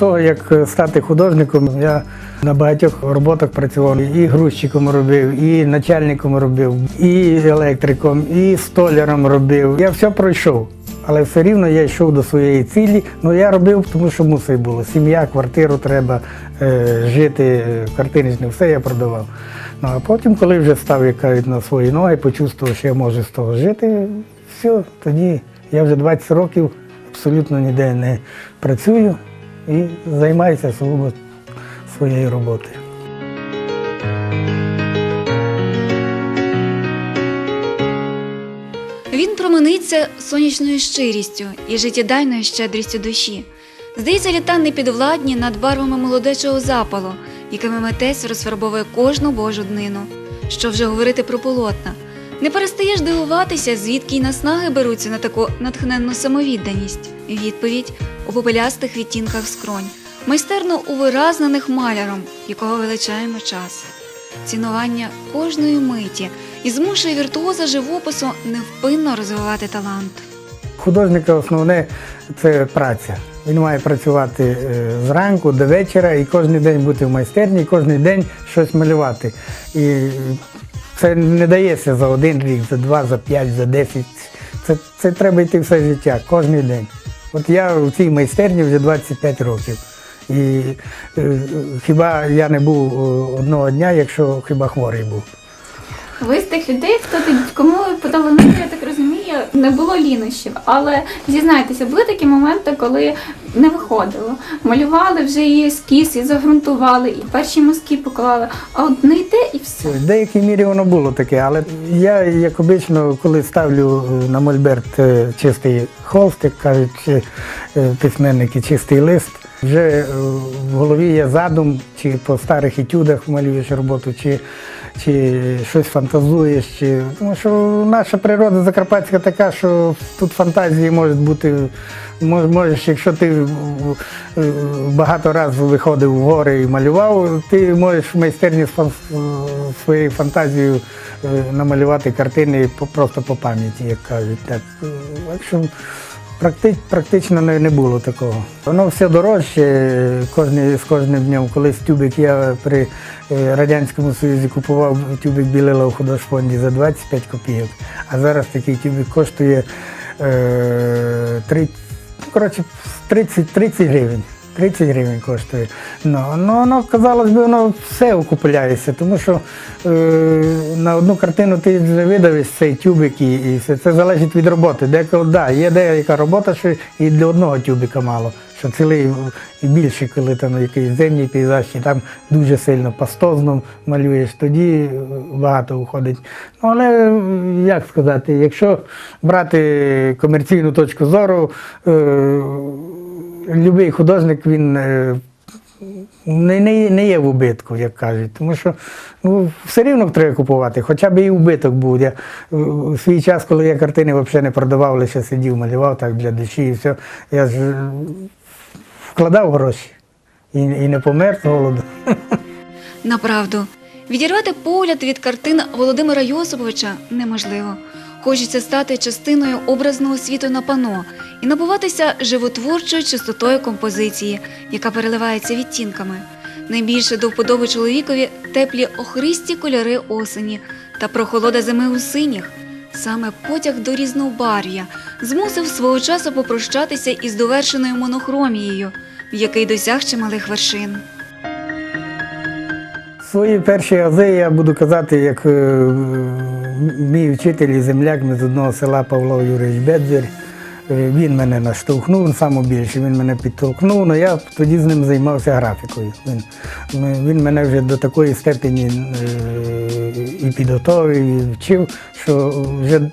того, як стати художником, я на багатьох роботах працював. І грузчиком робив, і начальником робив, і електриком, і столяром робив. Я все пройшов. Але все рівно я йшов до своєї цілі. Ну я робив, тому що мусить було. Сім'я, квартиру треба е, жити, е, картини ж не все я продавав. Ну а потім, коли вже став як кажуть, на свої ноги, почувствував, що я можу з того жити, все, тоді я вже 20 років абсолютно ніде не працюю і займаюся сугубо своєю роботою. Він промениться сонячною щирістю і життєдайною щедрістю душі. Здається, літа не підвладні над барвами молодечого запалу, якими митець розфарбовує кожну божу днину. Що вже говорити про полотна? Не перестаєш дивуватися, звідки й наснаги беруться на таку натхненну самовідданість. Відповідь у попелястих відтінках скронь, майстерно увиразнених маляром, якого величаємо час цінування кожної миті і змушує віртуоза живопису невпинно розвивати талант. Художника основне це праця. Він має працювати е, зранку до вечора і кожен день бути в майстерні, кожен день щось малювати. І це не дається за один рік, за два, за п'ять, за десять. Це, це треба йти все життя, кожен день. От я в цій майстерні вже 25 років. І е, хіба я не був е, одного дня, якщо хіба хворий був. Ви з тих людей, хто кому подавано, я так розумію, не було лінощів. Але зізнайтеся, були такі моменти, коли не виходило. Малювали вже і ескіз, і загрунтували, і перші мазки поклали, а от не йде і все. В деякій мірі воно було таке, але я, як обично, коли ставлю е, на мольберт чистий холст, як кажуть письменники, чистий лист, вже е, в голові є задум, чи по старих етюдах малюєш роботу, чи, чи щось фантазуєш. Чи... Тому що наша природа закарпатська така, що тут фантазії можуть бути. Можеш, якщо ти е, багато разів виходив в гори і малював, ти можеш в майстерні е, своєю фантазією намалювати картини просто по пам'яті, як кажуть. Так. Е, практи- практично не, було такого. Воно все дорожче кожні, з кожним днем. Колись тюбик я при е, Радянському Союзі купував тюбик білила у художфонді за 25 копійок, а зараз такий тюбик коштує е, 30, ну, коротше, 30, 30 гривень. 30 гривень коштує. Ну, ну, воно, казалось би, воно все окупляється, тому що е, на одну картину ти вже видавиш цей тюбик і, і все. Це залежить від роботи. Деколи, да, є деяка робота, що і для одного тюбика мало. Що цілий і більше, коли там якийсь зимній пейзаж, і там дуже сильно пастозно малюєш, тоді е, багато уходить. Ну, але як сказати, якщо брати комерційну точку зору, е, Любий художник він е, не, не, не є в убитку, як кажуть. Тому що ну, все рівно треба купувати, хоча б і убиток був. Я е, у свій час, коли я картини взагалі не продавав, лише сидів, малював так для душі і все. Я ж е, вкладав гроші і, і не помер з голоду. Направду, відірвати погляд від картин Володимира Йосиповича неможливо. Хочеться стати частиною образного світу на пано і набуватися животворчою чистотою композиції, яка переливається відтінками. Найбільше до вподоби чоловікові теплі охристі кольори осені та прохолода зими у синіх. Саме потяг до різнобарв'я змусив свого часу попрощатися із довершеною монохромією, в який досяг чималих вершин. Свої перші ази я буду казати, як е, мій вчитель і земляк ми з одного села Павло Юрійович Бедзір. Е, Він мене наштовхнув, саме більше він мене підтолкнув, але я тоді з ним займався графікою. Він, він мене вже до такої степені е, і підготовив, і вчив, що вже е,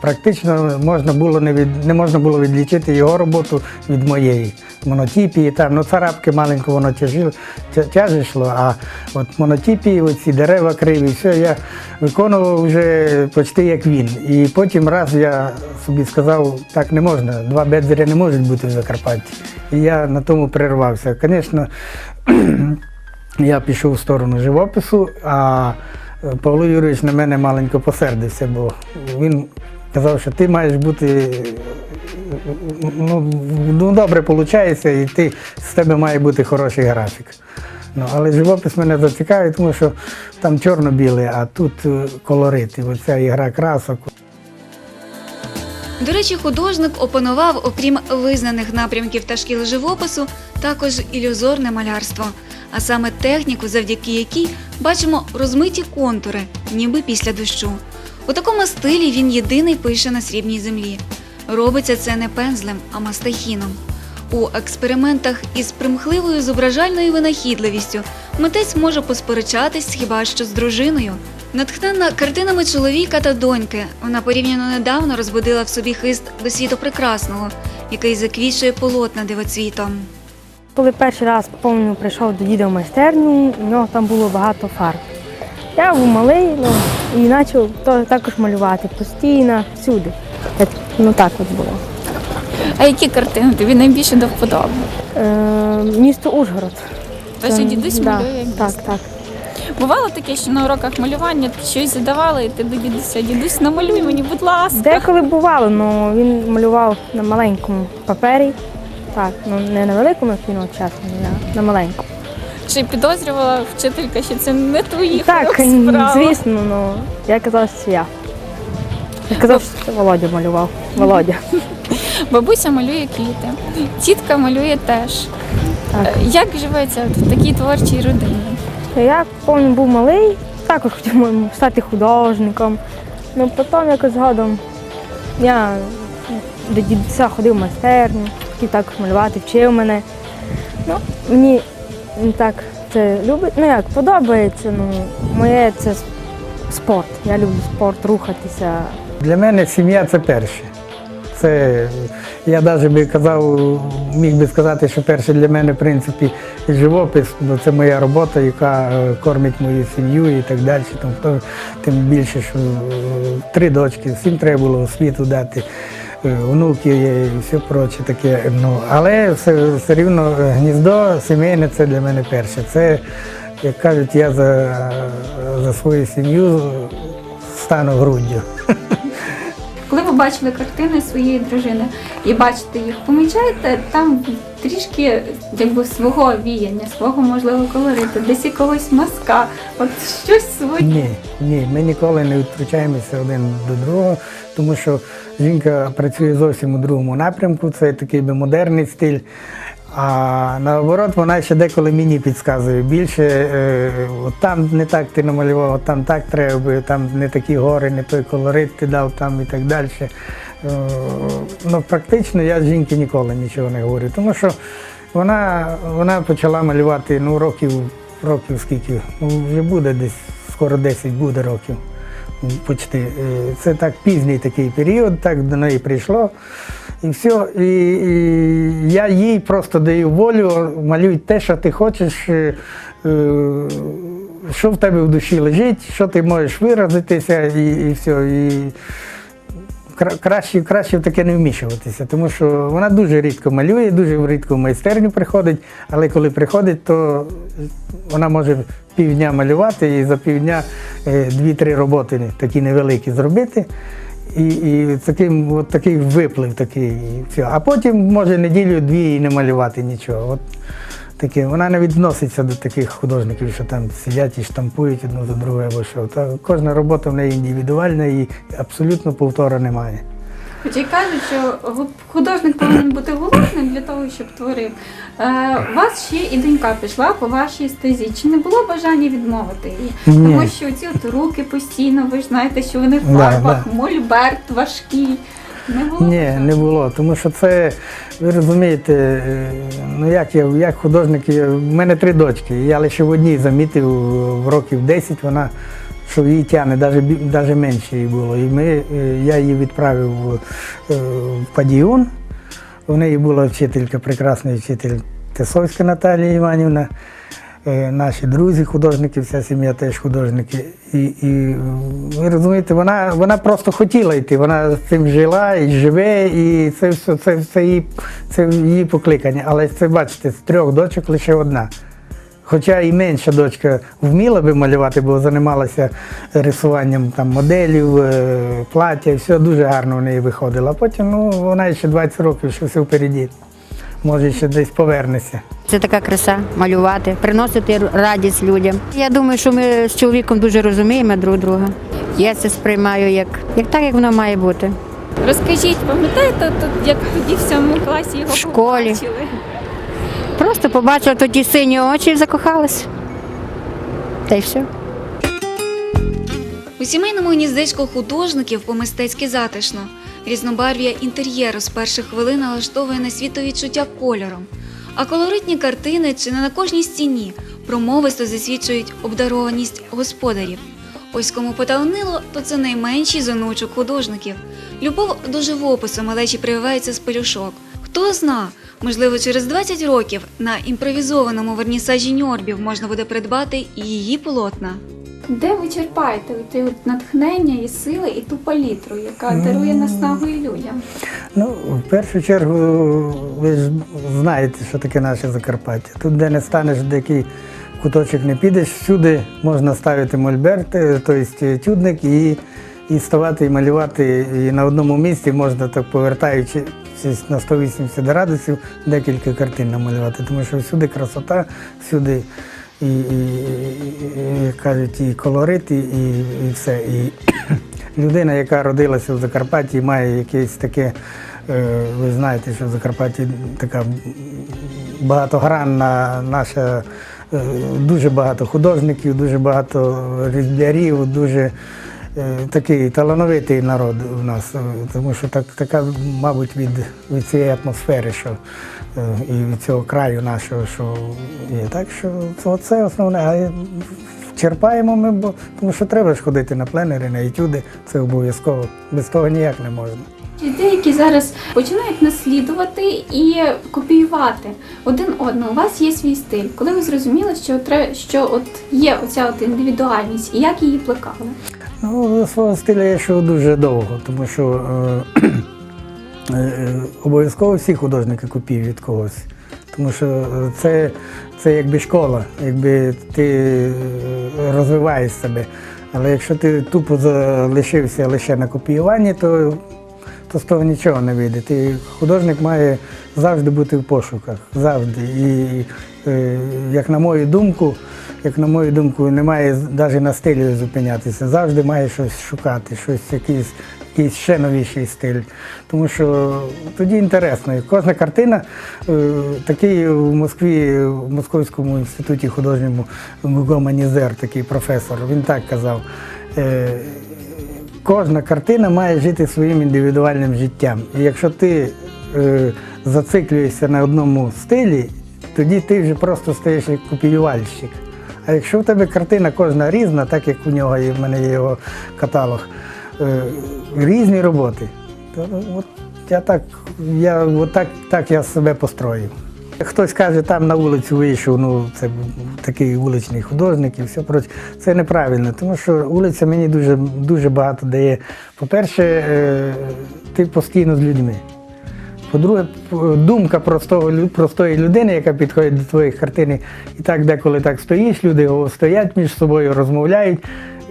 практично можна було не, від, не можна було відлічити його роботу від моєї. Монотіпії, там, ну царапки маленько воно тяжило, тя- тяже йшло, а от монотіпії, оці дерева криві, все я виконував вже почти як він. І потім раз я собі сказав, так не можна, два бедзеря не можуть бути в Закарпатті. І я на тому перервався. Звісно, я пішов в сторону живопису, а е, Павло Юрійович на мене маленько посердився, бо він казав, що ти маєш бути ну, ну, добре виходить, і ти, з тебе має бути хороший графік. Ну, але живопис мене зацікавить, тому що там чорно-біле, а тут е, колорит, і оця ігра красок. До речі, художник опанував, окрім визнаних напрямків та шкіл живопису, також ілюзорне малярство, а саме техніку, завдяки якій бачимо розмиті контури, ніби після дощу. У такому стилі він єдиний пише на срібній землі. Робиться це не пензлем, а мастахіном. У експериментах із примхливою зображальною винахідливістю митець може посперечатись хіба що з дружиною. Натхнена картинами чоловіка та доньки, вона порівняно недавно розбудила в собі хист до світу прекрасного, який заквічує полотна дивоцвітом. Коли перший раз повністю прийшов до діда в майстерню, у нього там було багато фарб. Я був малий ну, і почав також малювати постійно, всюди. Так, Ну так от було. А які картини тобі найбільше до вподоби? Е, місто Ужгород. Це- дідусь да, малює Так, так. Бувало таке, що на уроках малювання щось задавали, і ти до дідуся, дідусь, намалюй мені, будь ласка. Деколи бувало, але він малював на маленькому папері. Так, ну не на великому, як він от чесно, а на маленькому. Чи підозрювала вчителька, що це не твої Так, справа? звісно, ну я казала, що це я. Я казав, що це Володя малював. Володя. Бабуся малює квіти, тітка малює теж. Так. Е, Як живеться от в такій творчій родині? Я повністю був малий, також хотів стати художником. Ну потім якось згодом я до дідуся ходив в майстерню, хотів також малювати, вчив мене. Ну, мені так це любить. Ну як, подобається. Ну, моє це спорт. Я люблю спорт, рухатися. Для мене сім'я це перше. Це я навіть би казав, міг би сказати, що перше для мене, в принципі, живопис, бо це моя робота, яка е, кормить мою сім'ю і так далі. Там, то, тим більше, що е, три дочки, всім треба було освіту дати, е, онуки є і все проче таке. Ну, але все, все рівно е, гніздо сімейне це для мене перше. Це, як кажуть, я за, за свою сім'ю стану груддю. Коли ви бачили картини своєї дружини і бачите їх, помічаєте там трішки якби свого віяння, свого можливо колориту, десь якогось маска, от щось своє. Ні, ні, ми ніколи не відключаємося один до другого, тому що жінка працює зовсім у другому напрямку, це такий би модерний стиль. А наоборот, вона ще деколи мені підказує більше. Е, от там не так ти намалював, от там так треба, там не такі гори, не той колорит ти дав там і так далі. Е, ну, практично я жінки ніколи нічого не говорю, тому що вона, вона почала малювати ну, років, років скільки, ну, вже буде десь, скоро 10 буде років. Почти. Е, Це так пізній такий період, так до неї прийшло. І все. І, і я їй просто даю волю, малюй те, що ти хочеш, е, е, що в тебе в душі лежить, що ти можеш виразитися, і, і все. І краще, краще в таке не вмішуватися, тому що вона дуже рідко малює, дуже рідко в майстерню приходить, але коли приходить, то вона може півдня малювати і за півдня е, дві-три роботи такі невеликі зробити. І, і таким, от такий виплив такий. А потім може неділю-дві і не малювати нічого. От таке. Вона не відноситься до таких художників, що там сидять і штампують одну за другою або що. Та кожна робота в неї індивідуальна і абсолютно повтора немає. Хоча й кажуть, що художник повинен бути голодним для того, щоб творив. Е, у вас ще і донька пішла по вашій стезі. Чи не було бажання відмовити її? Ні. Тому що ці от руки постійно, ви ж знаєте, що вони в Да, фарбах, мольберт важкий. Не було Ні, бажання? не було. Тому що це, ви розумієте, е, ну як я, як художник, в мене три дочки. Я лише в одній замітив в років 10 вона, що її тягне, навіть, менше їй було. І ми, е, я її відправив в, е, в Падіон. У неї була вчителька, прекрасний вчитель Тесовська Наталія Іванівна. Е, Наші друзі, художники, вся сім'я теж художники. І, і ви розумієте, вона, вона просто хотіла йти, вона з цим жила і живе, і це все це, це, її, це її покликання. Але це бачите, з трьох дочок лише одна. Хоча і менша дочка вміла би малювати, бо займалася рисуванням там, моделів, е, плаття, все дуже гарно в неї виходило. А потім ну, вона ще 20 років, що все впереді. Може, ще десь повернеться. Це така краса малювати, приносити радість людям. Я думаю, що ми з чоловіком дуже розуміємо друг друга. Я це сприймаю як, як так, як воно має бути. Розкажіть, пам'ятаєте, тут, як тоді в сьомому класі його В школі. побачили? Просто побачила тоді сині очі і закохалась. Та й все. У сімейному гніздечку художників по-мистецьки затишно. Різнобарв'я інтер'єру з перших хвилин налаштовує на світовідчуття кольором. А колоритні картини чи не на кожній стіні промовисто засвідчують обдарованість господарів. Ось кому поталанило, то це найменший з онучок художників. Любов до живопису малечі прививається з пелюшок. Хто зна, можливо, через 20 років на імпровізованому вернісажі Ньорбів можна буде придбати і її полотна. Де ви черпаєте те от натхнення і сили, і ту палітру, яка дарує наснагу і людям? Ну, в першу чергу, ви ж знаєте, що таке наше Закарпаття. Тут, де не станеш, де який куточок не підеш, всюди можна ставити мольберт, тобто тюдник, і, і ставати і малювати. І на одному місці можна так повертаючись на 180 градусів, декілька картин намалювати, тому що всюди красота, всюди. І, і, і, і, кажуть, і колорит, і, і, і все. І людина, яка родилася в Закарпатті, має якесь таке, е, ви знаєте, що в Закарпатті така багатогранна наша, е, дуже багато художників, дуже багато різблярів, дуже такий талановитий народ у нас, е, тому що так, така, мабуть, від, від цієї атмосфери, що е, і від цього краю нашого, що є. Так що це, основне. А черпаємо ми, бо тому що треба ж ходити на пленери, на етюди, це обов'язково. Без того ніяк не можна. Деякі зараз починають наслідувати і копіювати один одного. У вас є свій стиль. Коли ви зрозуміли, що що от є оця от індивідуальність, і як її плекали? Ну, свого стилю я йшов дуже довго, тому що е, е, обов'язково всі художники копіюють від когось. Тому що це, це якби школа, якби ти е, розвиваєш себе. Але якщо ти тупо залишився лише на копіюванні, то, то з того нічого не вийде. Ти, художник має завжди бути в пошуках. Завжди. І е, як на мою думку, як на мою думку, немає навіть на стилі зупинятися. Завжди має щось шукати, щось якийсь, якийсь ще новіший стиль. Тому що тоді інтересно. Кожна картина, е, такий в Москві, в Московському інституті художньому Гуго Манізер, такий професор, він так казав. е, Кожна картина має жити своїм індивідуальним життям. І якщо ти е, зациклюєшся на одному стилі, тоді ти вже просто стаєш як копіювальщик. А якщо в тебе картина кожна різна, так як у нього є, в мене є його каталог, е, різні роботи, то от я так, я, от так, так я себе построїв. Хтось каже, там на вулицю вийшов, ну це такий вуличний художник і все проче. Це неправильно, тому що вулиця мені дуже, дуже багато дає. По-перше, е, ти постійно з людьми. По-друге, думка простого, простої людини, яка підходить до твоїх картин, і так деколи так стоїш, люди стоять між собою, розмовляють.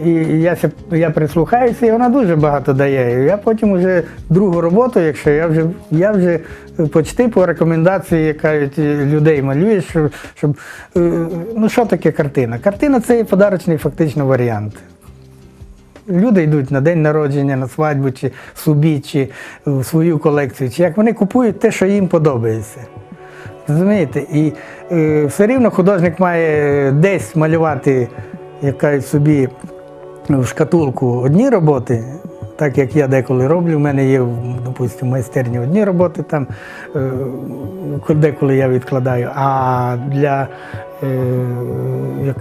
І я, я прислухаюся, і вона дуже багато дає. Я потім вже другу роботу, якщо я вже я вже почти по рекомендації як кажуть, людей малюєш, щоб, щоб е, ну що таке картина? Картина це подарочний фактично варіант. Люди йдуть на день народження, на свадьбу, чи собі, чи в свою колекцію, чи як вони купують те, що їм подобається. Розумієте? І е, все рівно художник має десь малювати, як собі, в шкатулку одні роботи, так як я деколи роблю. У мене є, допустимо, майстерні одні роботи там, е, деколи я відкладаю. А для,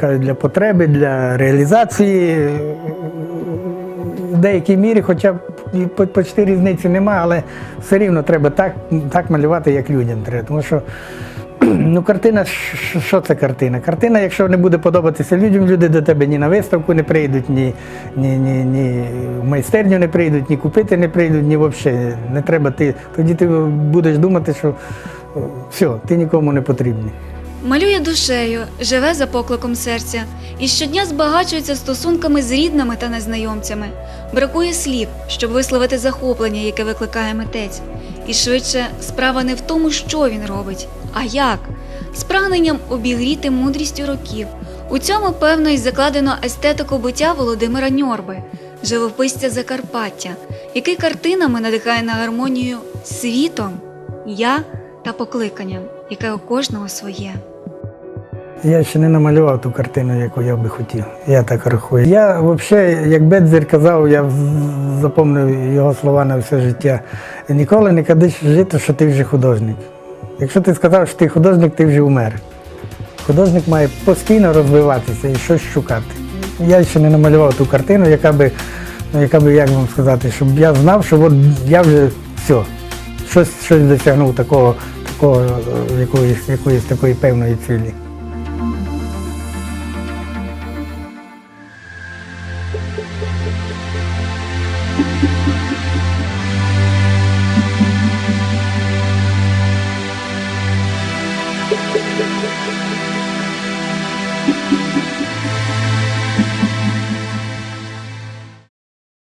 е, для потреби, для реалізації в деякій мірі, хоча б по- почти різниці немає, але все рівно треба так, так малювати, як людям треба. Тому що ну, картина, що- це картина? Картина, якщо не буде подобатися людям, люди до тебе ні на виставку не прийдуть, ні, ні, ні, ні в майстерню не прийдуть, ні купити не прийдуть, ні взагалі. Не треба ти. Тоді ти будеш думати, що все, ти нікому не потрібний. Малює душею, живе за покликом серця і щодня збагачується стосунками з рідними та незнайомцями. Бракує слів, щоб висловити захоплення, яке викликає митець. І швидше справа не в тому, що він робить, а як. З прагненням обігріти мудрістю років. У цьому, певно, й закладено естетику буття Володимира Ньорби, живописця Закарпаття, який картинами надихає на гармонію світом, я та покликанням, яке у кожного своє. Я ще не намалював ту картину, яку я би хотів. Я так рахую. Я взагалі, як Бедзер казав, я запомнив його слова на все життя. Ніколи не кадиш жити, що ти вже художник. Якщо ти сказав, що ти художник, ти вже вмер. Художник має постійно розвиватися і щось шукати. Я ще не намалював ту картину, яка би, ну, яка би, як вам сказати, щоб я знав, що от я вже все, щось, щось досягнув такого, такого е, якоїсь, якоїсь такої певної цілі.